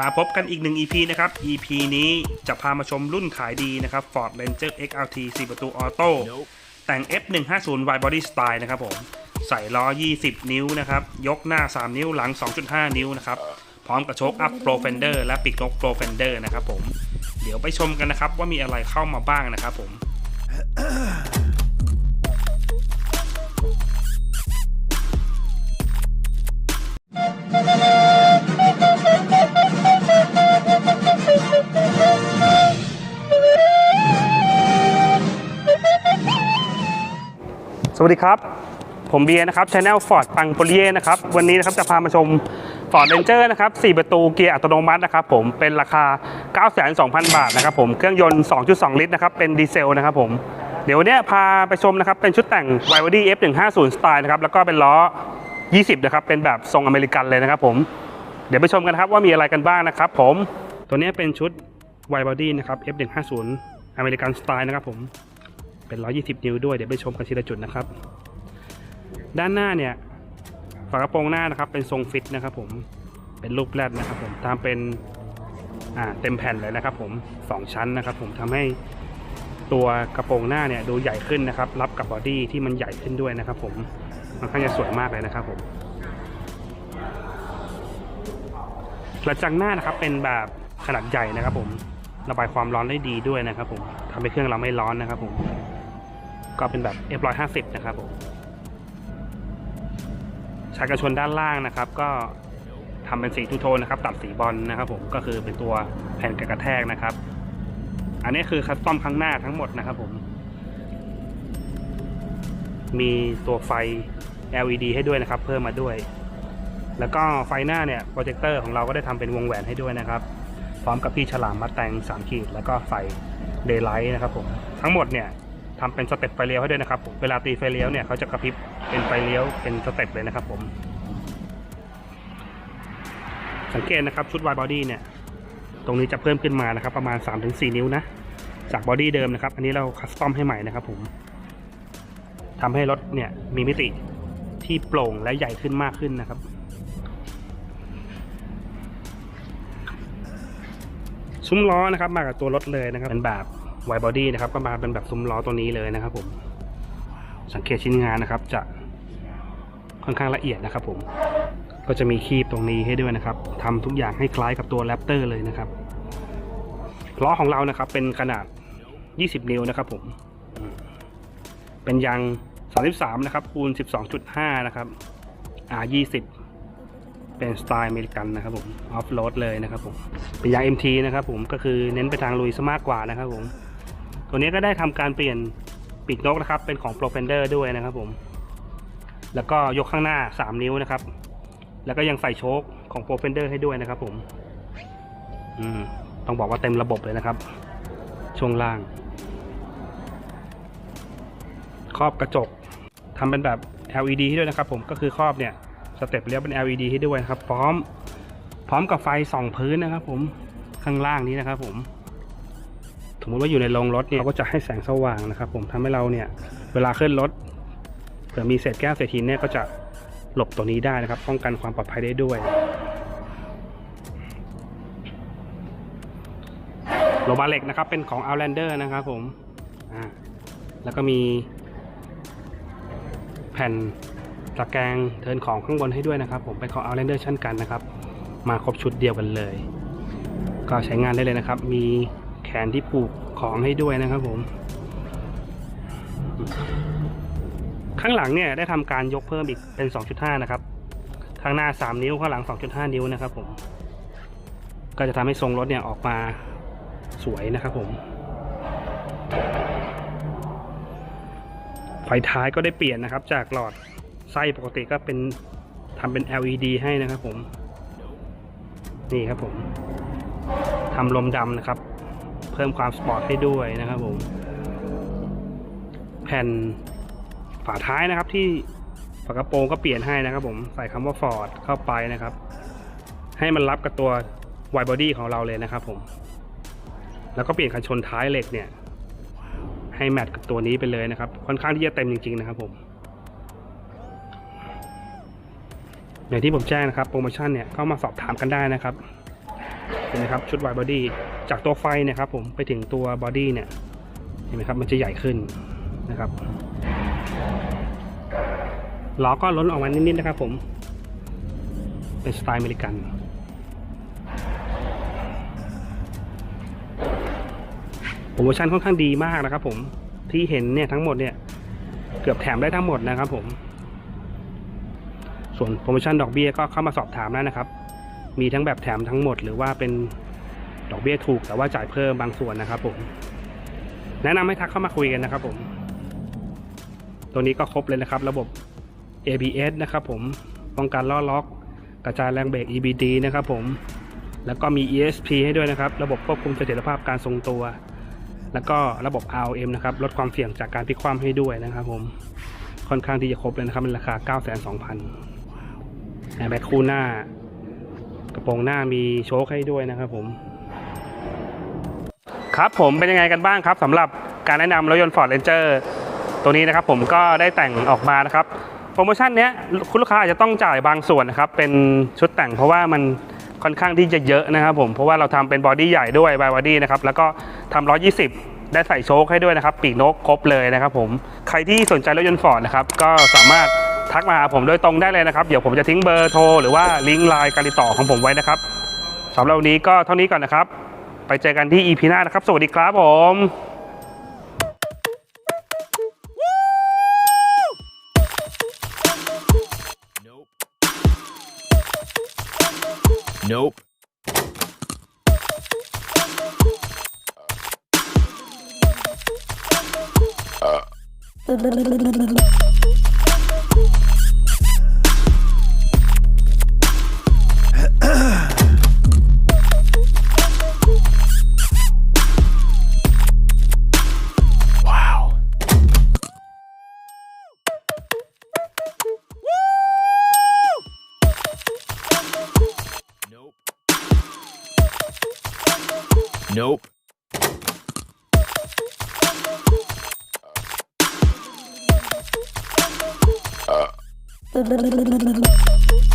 มาพบกันอีกหนึ่ง EP นะครับ EP นี้จะพามาชมรุ่นขายดีนะครับ Ford Ranger XLT 4 ประตูออโต้แต่ง F150 Wide Body Style นะครับผมใส่ล้อ 20 นิ้วนะครับ ยกหน้า 3 นิ้วหลัง 2.5 นิ้วนะครับ พร้อมกับโชคอัพ Pro Fender และปีกนก Pro Fender นะครับผม เดี๋ยวไปชมกันนะครับว่ามีอะไรเข้ามาบ้างนะครับผม วัสดีครับ ผมเบียร์นะครับช anel Ford ปังโปลีเยนะครับ วันนี้นะครับจะพามาชม Ford Ranger นะครับ 4 ประตูเกียร์อัตโนมัตินะครับผม เป็นราคา9,200,000 บาทนะครับผม เครื่องยนต์ 2.2 ลิตรนะครับ เป็นดีเซลนะครับผม เดี๋ยววันเนี้ยพาไปชมนะครับ เป็นชุดแต่ง y b o d y F150 สไตล์นะครับ แล้วก็เป็นล้อ 20 นะครับ เป็นแบบทรงอเมริกันเลยนะครับผม เดี๋ยวไปชมกันครับว่ามีอะไรกันบ้างนะครับผม ตัวเนี้ยเป็นชุด y b o d y นะครับ F150 อเมริกันสไตล์นะครับผม เป็น 120 นิ้วด้วย เดี๋ยวไปชมกันทีละจุดนะครับ ด้านหน้าเนี่ยฝากระโปรงหน้านะครับ เป็นทรงฟิตนะครับผม เป็นรูปแรดนะครับผมตามเป็นอ่าเต็มแผ่นเลยนะครับ ผมสองชั้นนะครับ ผมทำให้ตัวกระโปรงหน้าเนี่ยดูใหญ่ขึ้นนะครับ รับกับบอดี้ที่มันใหญ่ขึ้นด้วยนะครับ ผมมันข้างจะสวยมากเลยนะครับผมกระจังหน้านะครับเป็นแบบขนาดใหญ่นะครับ ผมระบายความร้อนได้ดีด้วยนะครับ ผมทำให้เครื่องเราไม่ร้อนนะครับ ผม ก็เป็นแบบ F150 นะครับผมชายกระชนด้านล่างนะครับ ก็ทำเป็นสีทูโทนนะครับ ตัดสีบอลนะครับผมก็คือเป็นตัวแผ่นกระแทกนะครับ อันนี้คือคัสตอมข้างหน้าทั้งหมดนะครับผม มีตัวไฟ LED ให้ด้วยนะครับ เพิ่มมาด้วย แล้วก็ไฟหน้าเนี่ยโปรเจคเตอร์ของเราก็ได้ทำเป็นวงแหวนให้ด้วยนะครับ พร้อมกับพี่ฉลามมาแต่ง3ขีด แล้วก็ไฟเดย์ไลท์นะครับผมทั้งหมดเนี่ย ทำเป็นสเต็ปไฟเลี้ยวให้ด้วยนะครับ เวลาตีไฟเลี้ยวเนี่ยเขาจะกระพริบเป็นไฟเลี้ยวเป็นสเต็ปเลยนะครับ ผม สังเกตนะครับชุด wide body เนี่ย ตรงนี้จะเพิ่มขึ้นมานะครับ ประมาณ 3-4 นิ้วนะ จากบอดี้เดิมนะครับ อันนี้เราคัสตอมให้ใหม่นะครับ ผมทำให้รถเนี่ยมีมิติที่โปร่งและใหญ่ขึ้นมากขึ้นนะครับซุ้มล้อนะครับมากับตัวรถเลยนะครับเป็นแบบ ไวบอดี้นะครับ ก็มาเป็นแบบซุ้มล้อตัวนี้เลยนะครับ ผม สังเกตชิ้นงานนะครับ จะค่อนข้างละเอียดนะครับ ผม ก็จะมีคีบตรงนี้ให้ด้วยนะครับทำทุกอย่างให้คล้ายกับตัวแรปเตอร์เลยนะครับล้อของเรานะครับ เป็นขนาด 20 นิ้วนะครับผมอืมเป็นยาง33 นะครับ คูณ 12.5 นะครับ R20 เป็นสไตล์อเมริกันนะครับผม ออฟโรดเลยนะครับผม เป็นยาง MT นะครับผม ก็คือเน้นไปทางลุยซะมากกว่านะครับผม ตัวนี้ก็ได้ทำการเปลี่ยนปีกนกนะครับ เป็นของ Pro Fender ด้วยนะครับผม แล้วก็ยกข้างหน้า 3 นิ้วนะครับ แล้วก็ยังใส่โชคของ Pro Fender ให้ด้วยนะครับ ผม อืม ต้องบอกว่าเต็มระบบเลยนะครับ ช่วงล่าง ครอบกระจกทำเป็นแบบ LED ให้ด้วยนะครับ ผม ก็คือครอบเนี่ย สเต็ปเลี้ยวเป็น LED ให้ด้วยนะครับ พร้อม พร้อมกับไฟส่องพื้นนะครับ ผม ข้างล่างนี้นะครับ ผม มมติว่าอยู่ในโรงรถเนี่ยเราก็จะให้แสงสว่างนะครับ ผมทำให้เราเนี่ยเวลาขึ้นรถเผื่อมีเศษแก้วเศษหินเนี่ยก็จะหลบตัวนี้ได้นะครับ ป้องกันความปลอดภัยได้ด้วยโลบาเล็กนะครับ เป็นของ Outlander นะครับผมอ่าแล้วก็มีแผ่นตะแกรงเทินของข้างบนให้ด้วยนะครับ ผมเป็นของ Outlander เช่นกันนะครับ มาครบชุดเดียวกันเลย ก็ใช้งานได้เลยนะครับ มี แขนที่ผูกของให้ด้วยนะครับผม ข้างหลังเนี่ยได้ทำการยกเพิ่มอีกเป็น 2.5 นะครับ ข้างหน้า 3 นิ้วข้างหลัง 2.5 นิ้วนะครับผม ก็จะทำให้ทรงรถเนี่ยออกมาสวยนะครับผมไฟท้ายก็ได้เปลี่ยนนะครับ จากหลอดไส้ปกติก็เป็นทำเป็น LED ให้นะครับผม นี่ครับผมทำลมดำนะครับ พิ่มความสปอร์ตให้ด้วยนะครับผมแผ่นฝาท้ายนะครับที่ฝากระโปรงก็เปลี่ยนให้นะครับผมใส่คำว่า Ford เข้าไปนะครับ ให้มันรับกับตัว wide body ของเราเลยนะครับผมแล้วก็เปลี่ยนคันชนท้ายเหล็กเนี่ย ให้แมทกับตัวนี้ไปเลยนะครับ ค่อนข้างที่จะเต็มจริง ๆ นะครับผมอย่างที่ผมแจ้งนะครับโปรโมชั่นเนี่ยก็มาสอบถามกันได้นะครับ เห็นไหมครับชุด wide body จากตัวไฟนี่ยครับผมไปถึงตัว body เนี่ยเห็นไหมครับมันจะใหญ่ขึ้นนะครับล้อก็ล้นออกมานิดๆนะครับผม เป็นสไตล์อเมริกัน โปรโมชั่นค่อนข้างดีมากนะครับผมที่เห็นเนี่ยทั้งหมดเนี่ยเกือบแถมได้ทั้งหมดนะครับผม ส่วนโปรโมชั่นดอกเบี้ยก็เข้ามาสอบถามได้นะครับ มีทั้งแบบแถมทั้งหมด หรือว่าเป็นดอกเบี้ยถูกแต่ว่าจ่ายเพิ่มบางส่วนนะครับผม แนะนำให้ทักเข้ามาคุยกันนะครับผม ตัวนี้ก็ครบเลยนะครับ ระบบ ABS นะครับผมป้องกันล้อล็อก กระจายแรงเบรก EBD นะครับผม แล้วก็มี ESP ให้ด้วยนะครับ ระบบควบคุมเสถียรภาพการทรงตัว แล้วก็ระบบ RM นะครับ ลดความเสี่ยงจากการพลิกคว่ำให้ด้วยนะครับผม ค่อนข้างที่จะครบเลยนะครับในราคา 92,000แอร์แบ็คคู่หน้า ระโปรงหน้ามีโชคให้ด้วยนะครับผมครับผมเป็นยังไงกันบ้างครับสำหรับการแนะนำรถยนต์ Ford Ranger ตัวนี้นะครับผมก็ได้แต่งออกมานะครับโปรโมชั่นเนี้ยคุณลูกค้าอาจจะต้องจ่ายบางส่วนนะครับเป็นชุดแต่งเพราะว่ามันค่อนข้างที่จะเยอะนะครับผมเพราะว่าเราทำเป็นบอดี้ใหญ่ด้วยบายบอดี้นะครับแล้วก็ทำ120 ได้ใส่โชคให้ด้วยนะครับ ปีกนกครบเลยนะครับผมใครที่สนใจรถยนต์ฟอร์ดนะครับก็สามารถ ทักมาหาผมโดยตรงได้เลยนะครับ เดี๋ยวผมจะทิ้งเบอร์โทรหรือว่าลิงก์ไลน์การติดต่อของผมไว้นะครับสำหรับวันนี้ก็เท่านี้ก่อนนะครับ ไปเจอกันที่ EP หน้านะครับ สวัสดีครับผม Nope. Nope. Wow. Nope. Nope.